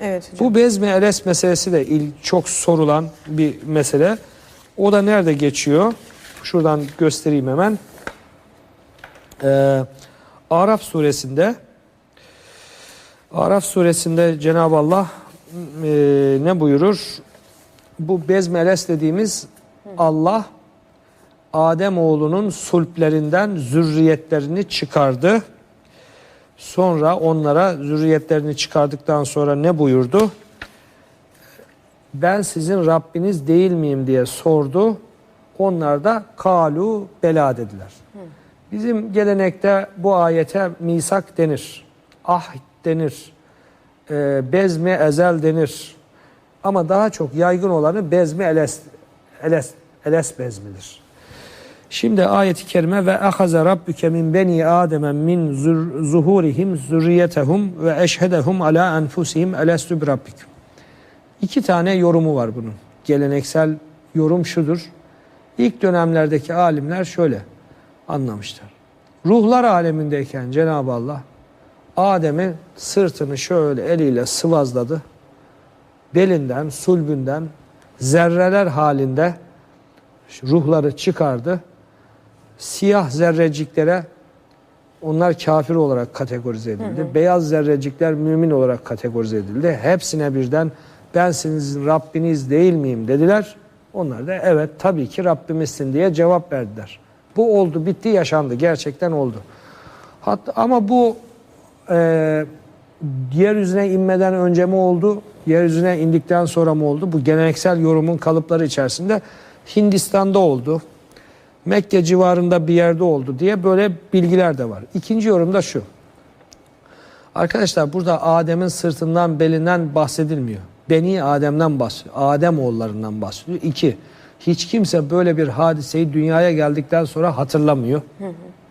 Evet hocam. Bu bezmi eles meselesi de il, çok sorulan bir mesele. O da nerede geçiyor? Şuradan göstereyim hemen. Ee, Araf suresinde Araf suresinde Cenab-ı Allah e, ne buyurur? Bu bezmi eles dediğimiz Allah Adem oğlunun sulplerinden zürriyetlerini çıkardı. Sonra onlara zürriyetlerini çıkardıktan sonra ne buyurdu? Ben sizin Rabbiniz değil miyim diye sordu. Onlar da kalu bela dediler. Bizim gelenekte bu ayete misak denir. Ah denir. E, bezmi ezel denir. Ama daha çok yaygın olanı bezmi eles, eles, eles bezmidir. Şimdi ayet-i kerime ve ahaze rabbuke min beni ademe min zuhurihim zürriyetehum ve eşhedehum ala enfusihim elestu bi rabbikum. İki tane yorumu var bunun. Geleneksel yorum şudur. İlk dönemlerdeki alimler şöyle anlamışlar. Ruhlar alemindeyken Cenab-ı Allah Adem'in sırtını şöyle eliyle sıvazladı. Belinden, sulbünden zerreler halinde ruhları çıkardı. Siyah zerreciklere onlar kafir olarak kategorize edildi. Beyaz zerrecikler mümin olarak kategorize edildi. Hepsine birden ben sizin Rabbiniz değil miyim dediler. Onlar da evet tabii ki Rabbimizsin diye cevap verdiler. Bu oldu, bitti, yaşandı. Gerçekten oldu. Hatta, ama bu e, yeryüzüne inmeden önce mi oldu, yeryüzüne indikten sonra mı oldu? Bu geleneksel yorumun kalıpları içerisinde Hindistan'da oldu. Mekke civarında bir yerde oldu diye böyle bilgiler de var. İkinci yorum da şu. Arkadaşlar burada Adem'in sırtından belinden bahsedilmiyor. Beni Adem'den bahsediyor. Adem oğullarından bahsediyor. İki, hiç kimse böyle bir hadiseyi dünyaya geldikten sonra hatırlamıyor.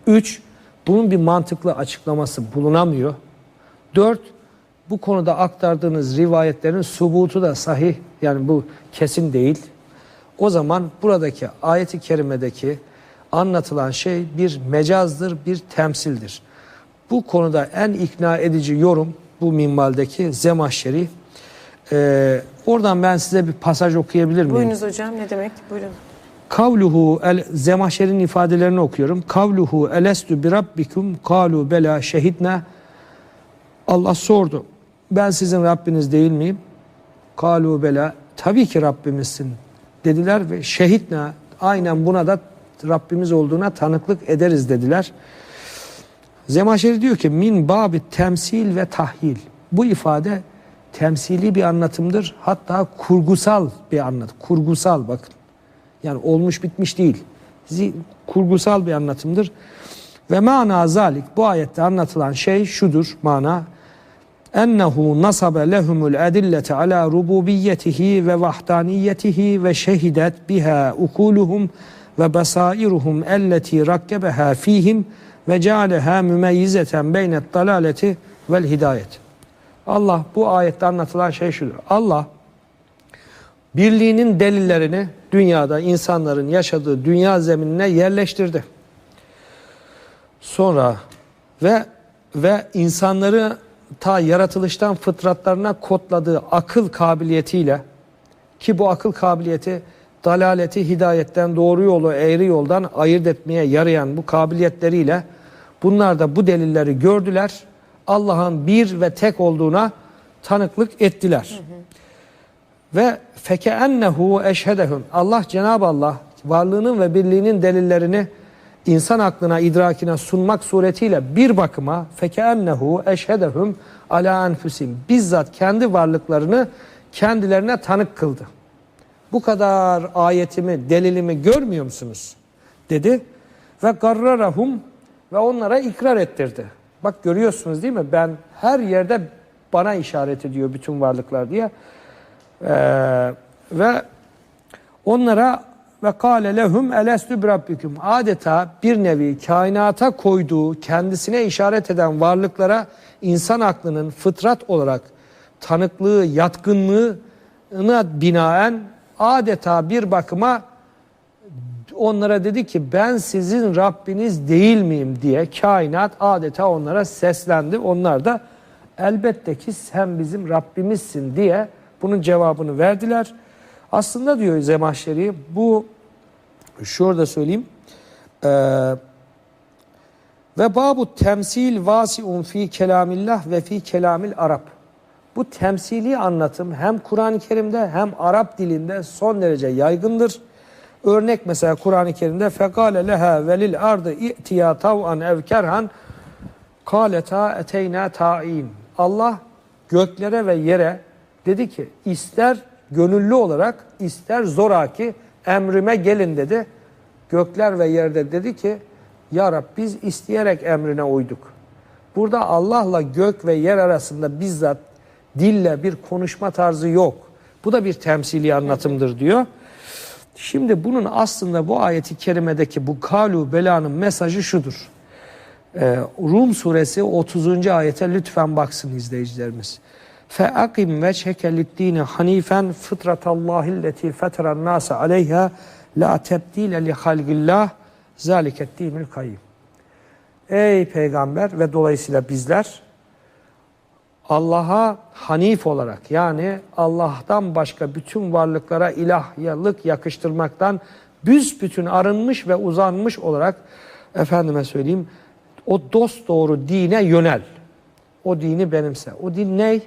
Üç, bunun bir mantıklı açıklaması bulunamıyor. Dört, bu konuda aktardığınız rivayetlerin subutu da sahih yani bu kesin değil. O zaman buradaki ayeti kerimedeki anlatılan şey bir mecazdır, bir temsildir. Bu konuda en ikna edici yorum bu minvaldeki Zemahşeri. Ee, oradan ben size bir pasaj okuyabilir miyim? Buyurunuz hocam ne demek? Buyurun. Kavluhu el Zemahşer'in ifadelerini okuyorum. Kavluhu elestu bi rabbikum kalu bela şehidna. Allah sordu. Ben sizin Rabbiniz değil miyim? Kalu bela. Tabii ki Rabbimizsin dediler ve şehitna aynen buna da Rabbimiz olduğuna tanıklık ederiz dediler. Zemahşeri diyor ki min babi temsil ve tahyil. Bu ifade temsili bir anlatımdır. Hatta kurgusal bir anlatım. Kurgusal bakın. Yani olmuş bitmiş değil. Kurgusal bir anlatımdır. Ve mana zalik bu ayette anlatılan şey şudur mana. Ennehu nasabe lehumul edillete ala rububiyetihi ve vahdaniyetihi ve şehidet biha ukuluhum ve basairuhum elleti rakkebeha fihim ve cealeha mümeyyizeten beynet dalaleti vel hidayet. Allah bu ayette anlatılan şey şudur. Allah birliğinin delillerini dünyada insanların yaşadığı dünya zeminine yerleştirdi. Sonra ve ve insanları ta yaratılıştan fıtratlarına kodladığı akıl kabiliyetiyle ki bu akıl kabiliyeti dalaleti hidayetten doğru yolu eğri yoldan ayırt etmeye yarayan bu kabiliyetleriyle bunlar da bu delilleri gördüler. Allah'ın bir ve tek olduğuna tanıklık ettiler. Ve feke ennehu eşhedehum. Allah Cenab-ı Allah varlığının ve birliğinin delillerini insan aklına, idrakine sunmak suretiyle bir bakıma feke ennehu eşhedehum ala enfusim. Bizzat kendi varlıklarını kendilerine tanık kıldı. Bu kadar ayetimi, delilimi görmüyor musunuz? dedi. Ve garrarahum ve onlara ikrar ettirdi. Bak görüyorsunuz değil mi? Ben her yerde bana işaret ediyor bütün varlıklar diye. Ee, ve onlara ve kâle lehum elestü bi rabbikum adeta bir nevi kainata koyduğu kendisine işaret eden varlıklara insan aklının fıtrat olarak tanıklığı, yatkınlığına binaen adeta bir bakıma onlara dedi ki ben sizin Rabbiniz değil miyim diye kainat adeta onlara seslendi. Onlar da elbette ki sen bizim Rabbimizsin diye bunun cevabını verdiler. Aslında diyor Zemahşeri bu şurada söyleyeyim. Ee, ve babu temsil vasiun fi kelamillah ve fi kelamil Arap. Bu temsili anlatım hem Kur'an-ı Kerim'de hem Arap dilinde son derece yaygındır. Örnek mesela Kur'an-ı Kerim'de fekale leha velil ardı i'tiya tav'an ev kerhan kaleta eteyna ta'in. Allah göklere ve yere dedi ki ister gönüllü olarak ister zoraki emrime gelin dedi. Gökler ve yerde dedi ki ya Rab biz isteyerek emrine uyduk. Burada Allah'la gök ve yer arasında bizzat dille bir konuşma tarzı yok. Bu da bir temsili anlatımdır diyor. Şimdi bunun aslında bu ayeti kerimedeki bu kalu belanın mesajı şudur. Ee, Rum suresi 30. ayete lütfen baksın izleyicilerimiz. فَاَقِمْ وَجْهَكَ لِلدِّينِ حَن۪يفًا فِطْرَةَ اللّٰهِ الَّتِي فَتَرَ النَّاسَ عَلَيْهَا لَا تَبْد۪يلَ لِخَلْقِ اللّٰهِ ذَٰلِكَ الدِّينُ الْقَيِّمِ Ey peygamber ve dolayısıyla bizler Allah'a hanif olarak yani Allah'tan başka bütün varlıklara ilahyalık yakıştırmaktan büsbütün arınmış ve uzanmış olarak efendime söyleyeyim o dost doğru dine yönel. O dini benimse. O din ne?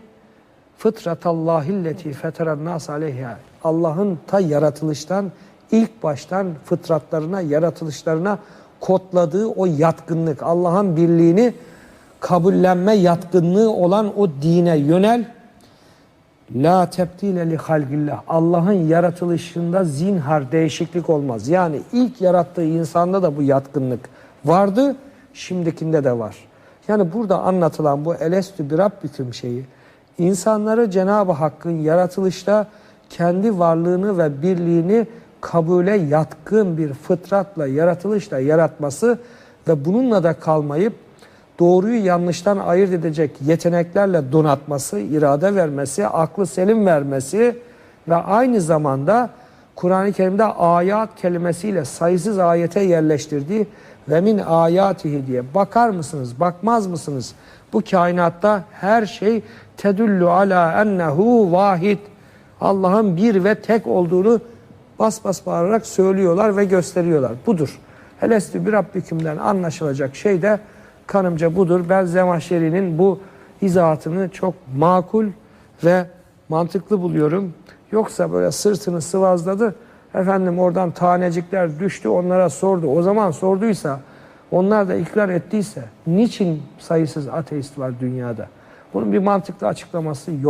Fıtratallahilleti feteren nas aleyha. Allah'ın ta yaratılıştan ilk baştan fıtratlarına, yaratılışlarına kodladığı o yatkınlık, Allah'ın birliğini kabullenme yatkınlığı olan o dine yönel. La tebdile li halgillah. Allah'ın yaratılışında zinhar değişiklik olmaz. Yani ilk yarattığı insanda da bu yatkınlık vardı, şimdikinde de var. Yani burada anlatılan bu elestü bir rabbüküm şeyi, insanları Cenab-ı Hakk'ın yaratılışta kendi varlığını ve birliğini kabule yatkın bir fıtratla, yaratılışla yaratması ve bununla da kalmayıp doğruyu yanlıştan ayırt edecek yeteneklerle donatması, irade vermesi, aklı selim vermesi ve aynı zamanda Kur'an-ı Kerim'de ayat kelimesiyle sayısız ayete yerleştirdiği ve min ayatihi diye bakar mısınız, bakmaz mısınız? Bu kainatta her şey tedullu ala ennehu vahid. Allah'ın bir ve tek olduğunu bas bas bağırarak söylüyorlar ve gösteriyorlar. Budur. Helestü bir Rabbikümden anlaşılacak şey de kanımca budur. Ben Zemahşeri'nin bu izahatını çok makul ve mantıklı buluyorum. Yoksa böyle sırtını sıvazladı. Efendim oradan tanecikler düştü onlara sordu. O zaman sorduysa onlar da ikrar ettiyse niçin sayısız ateist var dünyada? Bunun bir mantıklı açıklaması yok.